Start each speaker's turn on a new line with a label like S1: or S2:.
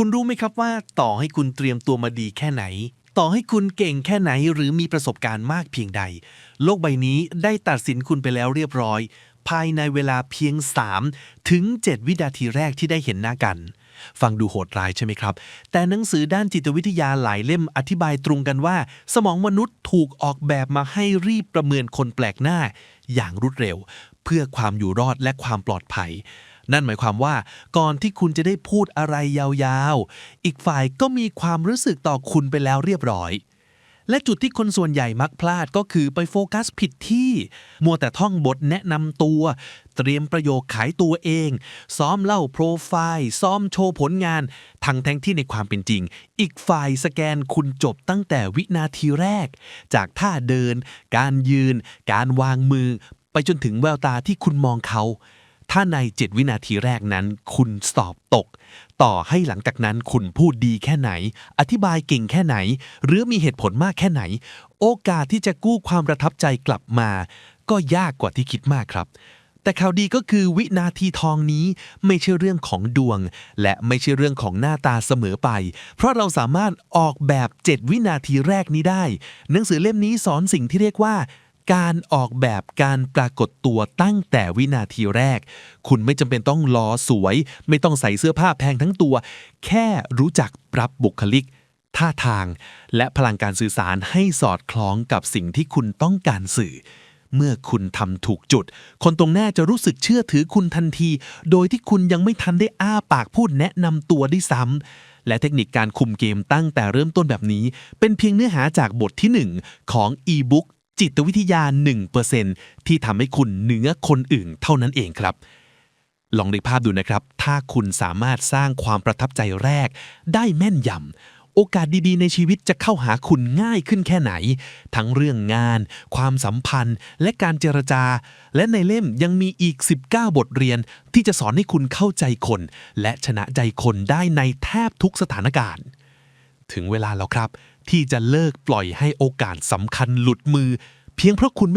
S1: คุณรู้ไหมครับว่า ต่อให้คุณเตรียมตัวมาดีแค่ไหน ต่อให้คุณเก่งแค่ไหนหรือมีประสบการณ์มากเพียงใด โลกใบนี้ได้ตัดสินคุณไปแล้วเรียบร้อย ภายในเวลาเพียง 3 ถึง 7 วินาทีแรกที่ได้เห็นหน้ากัน ฟังดูโหดร้ายใช่ไหมครับ แต่หนังสือด้านจิตวิทยาหลายเล่มอธิบายตรงกันว่า สมองมนุษย์ถูกออกแบบมาให้รีบประเมินคนแปลกหน้า อย่างรวดเร็ว เพื่อความอยู่รอดและความปลอดภัย นั่นหมายความว่า ก่อนที่คุณจะได้พูดอะไรยาวๆ อีกฝ่ายก็มีความรู้สึกต่อคุณไปแล้วเรียบร้อย และจุดที่คนส่วนใหญ่มักพลาดก็คือไปโฟกัสผิดที่ มัวแต่ท่องบทแนะนำตัว เตรียมประโยคขายตัวเอง ซ้อมเล่าโปรไฟล์ ซ้อมโชว์ผลงาน ทั้งแทงที่ในความเป็นจริง อีกฝ่ายสแกนคุณจบตั้งแต่วินาทีแรก จากท่าเดิน การยืน การวางมือ ไปจนถึงแววตาที่คุณมองเขา ถ้าใน 7 วินาทีแรกนั้น คุณสอบตก ต่อให้หลังจากนั้นคุณพูดดีแค่ไหน อธิบายเก่งแค่ไหน หรือมีเหตุผลมากแค่ไหน โอกาสที่จะกู้ความประทับใจกลับมา ก็ยากกว่าที่คิดมากครับแต่ข่าวดีก็คือวินาทีทองนี้ไม่ใช่เรื่องของดวง และไม่ใช่เรื่องของหน้าตาเสมอไป เพราะเราสามารถออกแบบ 7 วินาทีแรกนี้ได้ หนังสือเล่มนี้สอนสิ่งที่เรียกว่า การออกแบบการปรากฏตัวตั้งแต่วินาทีแรก คุณไม่จำเป็นต้องล้อสวย ไม่ต้องใส่เสื้อผ้าแพงทั้งตัว แค่รู้จักปรับบุคลิก ท่าทาง และพลังการสื่อสารให้สอดคล้องกับสิ่งที่คุณต้องการสื่อ เมื่อคุณทำถูกจุด คนตรงหน้าจะรู้สึกเชื่อถือคุณทันที โดยที่คุณยังไม่ทันได้อ้าปากพูดแนะนำตัวได้วยซ้ำและเทคนิคการคุมเกมตั้งแต่เริ่มต้นแบบนี้ เป็นเพียงเนื้อหาจากบทที่ 1 ของอีบุ๊ก จิตวิทยา 1%ที่ทำให้คุณเหนือคนอื่นเท่านั้นเองครับ ลองนึกภาพดูนะครับ ถ้าคุณสามารถสร้างความประทับใจแรก ได้แม่นยำโอกาสดีๆ ในชีวิตจะเข้าหาคุณง่ายขึ้นแค่ไหน ทั้งเรื่องงาน ความสัมพันธ์ และการเจรจา และในเล่มยังมีอีก 19 บทเรียนที่จะสอนให้คุณเข้าใจคน และชนะใจคนได้ในแทบทุกสถานการณ์ ถึงเวลาแล้วครับ ที่จะเลิกปล่อยให้โอกาสสำคัญหลุดมือ เพียงเพราะคุณไม่